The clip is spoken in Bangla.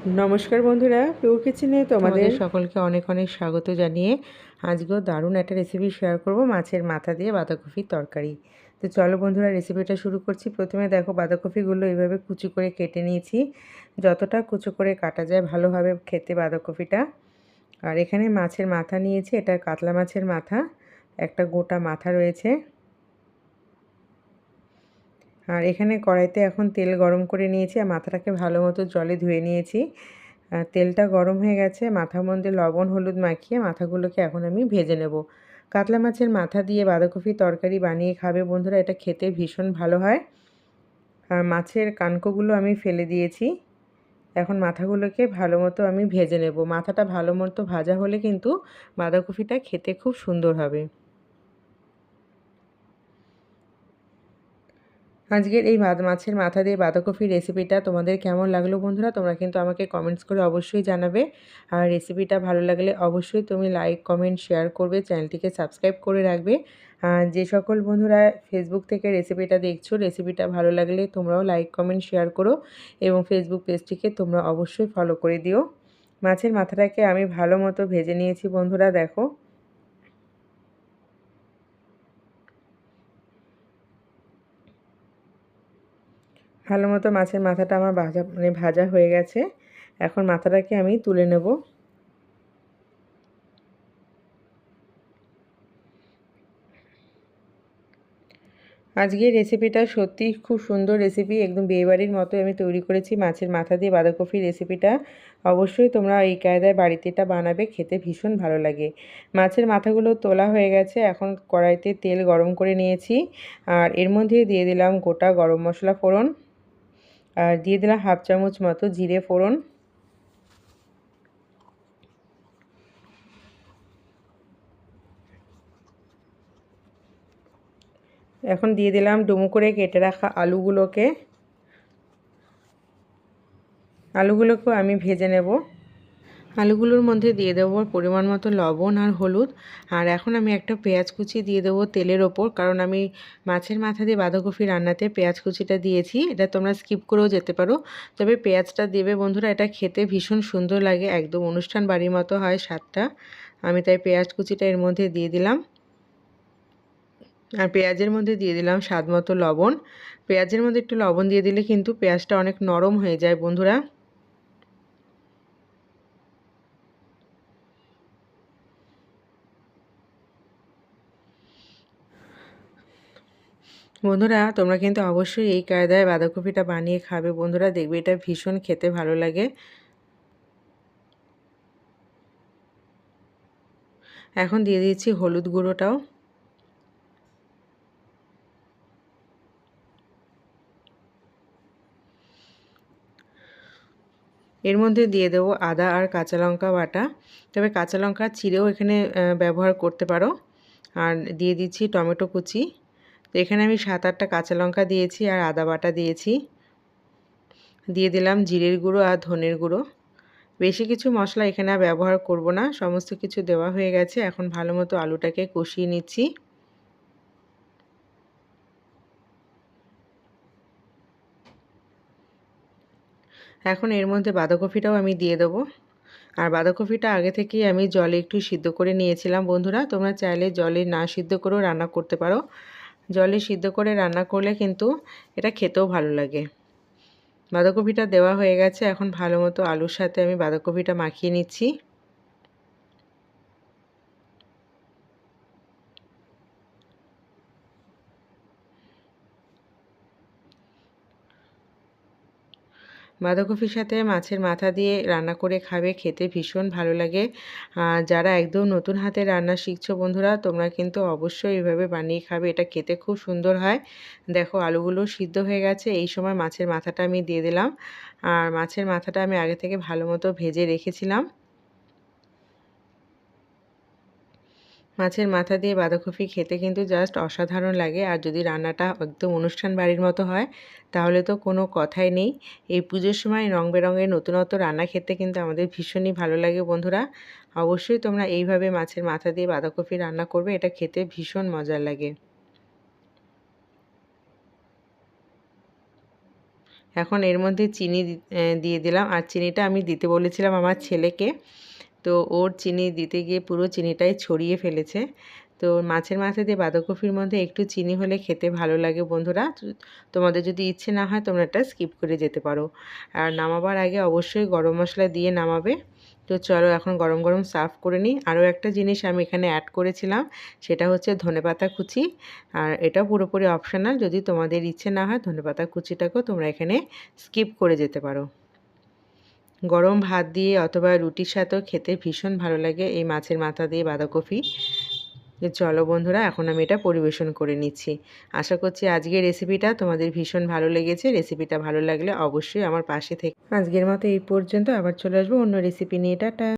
নমস্কার বন্ধুরা পিউ কিচেনে তোমাদের সকলকে অনেক অনেক স্বাগত জানিয়ে আজকেও দারুণ একটা রেসিপি শেয়ার করব, মাছের মাথা দিয়ে বাঁধাকপির তরকারি। তো চলো বন্ধুরা রেসিপিটা শুরু করছি। প্রথমে দেখো বাঁধাকপিগুলো এইভাবে কুচি করে কেটে নিয়েছি। যতটা কুচো করে কাটা যায় ভালোভাবে খেতে বাঁধাকপিটা। আর এখানে মাছের মাথা নিয়েছি, এটা কাতলা মাছের মাথা, একটা গোটা মাথা রয়েছে। আর এখানে কড়াইতে এখন তেল গরম করে নিয়েছি আর মাথাটাকে ভালো মতো জলে ধুয়ে নিয়েছি। তেলটা গরম হয়ে গেছে, মাথার মধ্যে লবণ, হলুদ মাখিয়ে মাথাগুলোকে এখন আমি ভেজে নেব। কাতলা মাছের মাথা দিয়ে বাঁধাকপি তরকারি বানিয়ে খাবে বন্ধুরা, এটা খেতে ভীষণ ভালো হয়। আর মাছের কানকোগুলো আমি ফেলে দিয়েছি। এখন মাথাগুলোকে ভালো মতো আমি ভেজে নেব। মাথাটা ভালো মতো ভাজা হলে কিন্তু বাঁধাকপিটা খেতে খুব সুন্দর হবে। আজকের এই মাছের মাথা দিয়ে বাঁধাকপির রেসিপিটা তোমাদের কেমন লাগল বন্ধুরা? তোমরা কিন্তু আমাকে কমেন্টস করে অবশ্যই জানাবে। আর রেসিপিটা ভালো লাগলে অবশ্যই তুমি লাইক কমেন্ট শেয়ার করবে। চ্যানেলটিকে সাবস্ক্রাইব করে রাখবে। যে সকল বন্ধুরা ফেসবুক থেকে রেসিপিটা দেখছ রেসিপিটা ভালো লাগলে তোমরাও লাইক কমেন্ট শেয়ার করো এবং ফেসবুক পেজটিকে তোমরা অবশ্যই ফলো করে দিও। মাছের মাথাটাকে আমি ভালো মতো ভেজে নিয়েছি বন্ধুরা, দেখো। ভালো মতো মাছের মাথাটা আমার ভাজা মানে ভাজা হয়ে গেছে। এখন মাথাটাকে আমি তুলে নেব। আজকে রেসিপিটা সত্যি খুব সুন্দর রেসিপি, একদম বিয়েবাড়ির মতো আমি তৈরি করেছি মাছের মাথা দিয়ে বাঁধাকপির রেসিপিটা। অবশ্যই তোমরা এই কায়দায় বাড়িতে এটা বানাবে, খেতে ভীষণ ভালো লাগে। মাছের মাথাগুলো তোলা হয়ে গেছে, এখন কড়াইতে তেল গরম করে নিয়েছি। আর এর মধ্যে দিয়ে দিলাম গোটা গরম মশলা ফোড়ন। আর দিয়ে দিলাম হাফ চামচ মতো জিরে ফোড়ন। এখন দিয়ে দিলাম ডুমু করে কেটে রাখা আলুগুলোকে। আলুগুলোকেও আমি ভেজে নেব। আলুগুলোর মধ্যে দিয়ে দেবো পরিমাণ মতো লবণ আর হলুদ। আর এখন আমি একটা পেঁয়াজ কুচি দিয়ে দেবো তেলের ওপর, কারণ আমি মাছের মাথা দিয়ে বাঁধাকপি রান্নাতে পেঁয়াজ কুচিটা দিয়েছি। এটা তোমরা স্কিপ করেও যেতে পারো। তবে পেঁয়াজটা দেবে বন্ধুরা, এটা খেতে ভীষণ সুন্দর লাগে, একদম অনুষ্ঠান বাড়ির মতো হয় স্বাদটা। আমি তাই পেঁয়াজ কুচিটা এর মধ্যে দিয়ে দিলাম। আর পেঁয়াজের মধ্যে দিয়ে দিলাম স্বাদ মতো লবণ। পেঁয়াজের মধ্যে একটু লবণ দিয়ে দিলে কিন্তু পেঁয়াজটা অনেক নরম হয়ে যায় বন্ধুরা। বন্ধুরা, তোমরা কিন্তু অবশ্যই এই কায়দায় বাঁধাকপিটা বানিয়ে খাবে। বন্ধুরা, দেখবে এটা ভীষণ খেতে ভালো লাগে। এখন দিয়ে দিয়েছি হলুদ গুঁড়োটাও। এর মধ্যে দিয়ে দেবো আদা আর কাঁচা লঙ্কা বাটা। তবে কাঁচা লঙ্কা চিড়েও এখানে ব্যবহার করতে পারো। আর দিয়ে দিচ্ছি টমেটো কুচি। তো এখানে আমি সাত আটটা কাঁচা লঙ্কা দিয়েছি আর আদা বাটা দিয়েছি। দিয়ে দিলাম জিরের গুঁড়ো আর ধনের গুঁড়ো। বেশি কিছু মশলা এখানে ব্যবহার করব না, সমস্ত কিছু দেওয়া হয়ে গেছে। এখন ভালো মতো আলুটাকে কষিয়ে নিচ্ছি। এখন এর মধ্যে বাঁধাকপিটাও আমি দিয়ে দেবো। আর বাঁধাকপিটা আগে থেকেই আমি জলে একটু সিদ্ধ করে নিয়েছিলাম। বন্ধুরা, তোমরা চাইলে জলে না সিদ্ধ করেও রান্না করতে পারো। জলে সিদ্ধ করে রান্না করলে কিন্তু এটা খেতেও ভালো লাগে। বাঁধাকপিটা দেওয়া হয়ে গেছে, এখন ভালো মতো আলুর সাথে আমি বাঁধাকপিটা মাখিয়ে নিচ্ছি। বাঁধাকপির সাথে মাছের মাথা দিয়ে রান্না করে খাবে, খেতে ভীষণ ভালো লাগে। যারা একদম নতুন হাতে রান্না শিখছো বন্ধুরা, তোমরা কিন্তু অবশ্যই এইভাবে বানিয়ে খাবে, এটা খেতে খুব সুন্দর হয়। দেখো, আলুগুলো সিদ্ধ হয়ে গেছে, এই সময় মাছের মাথাটা আমি দিয়ে দিলাম। আর মাছের মাথাটা আমি আগে থেকে ভালো মতো ভেজে রেখেছিলাম। মাছের মাথা দিয়ে বাঁধাকপি খেতে কিন্তু জাস্ট অসাধারণ লাগে। আর যদি রান্নাটা একদম অনুষ্ঠান বাড়ির মতো হয়, তাহলে তো কোনো কথাই নেই। এই পুজোর সময় রং বেরঙের নতুনত্ব রান্না খেতে কিন্তু আমাদের ভীষণই ভালো লাগে বন্ধুরা। অবশ্যই তোমরা এইভাবে মাছের মাথা দিয়ে বাঁধাকপি রান্না করবে, এটা খেতে ভীষণ মজার লাগে। এখন এর মধ্যে চিনি দিয়ে দিলাম। আর চিনিটা আমি দিতে বলেছিলাম আমার ছেলেকে। তো ওর চিনি দিতে গিয়ে পুরো চিনিটাই ছড়িয়ে ফেলেছে। তো মাছের মাথা দিয়ে বাঁধাকপির মধ্যে একটু চিনি হলে খেতে ভালো লাগে বন্ধুরা। তোমাদের যদি ইচ্ছে না হয় তোমরা এটা স্কিপ করে যেতে পারো। আর নামাবার আগে অবশ্যই গরম মশলা দিয়ে নামাবে। তো চলো এখন গরম গরম সার্ভ করে নিই। আরও একটা জিনিস আমি এখানে অ্যাড করেছিলাম, সেটা হচ্ছে ধনেপাতা কুচি। আর এটা পুরোপুরি অপশনাল যদি তোমাদের ইচ্ছে না হয় ধনেপাতা কুচিটাকেও তোমরা এখানে স্কিপ করে যেতে পারো। গরম ভাত দিয়ে অথবা রুটির সাথেও খেতে ভীষণ ভালো লাগে এই মাছের মাথা দিয়ে বাঁধাকপি। চলো বন্ধুরা, এখন আমি এটা পরিবেশন করে নিচ্ছি। আশা করছি আজকের রেসিপিটা তোমাদের ভীষণ ভালো লেগেছে। রেসিপিটা ভালো লাগলে অবশ্যই আমার পাশে থেকে আজকের মতো এই পর্যন্ত, আবার চলে আসব অন্য রেসিপি নিয়ে। টাটা!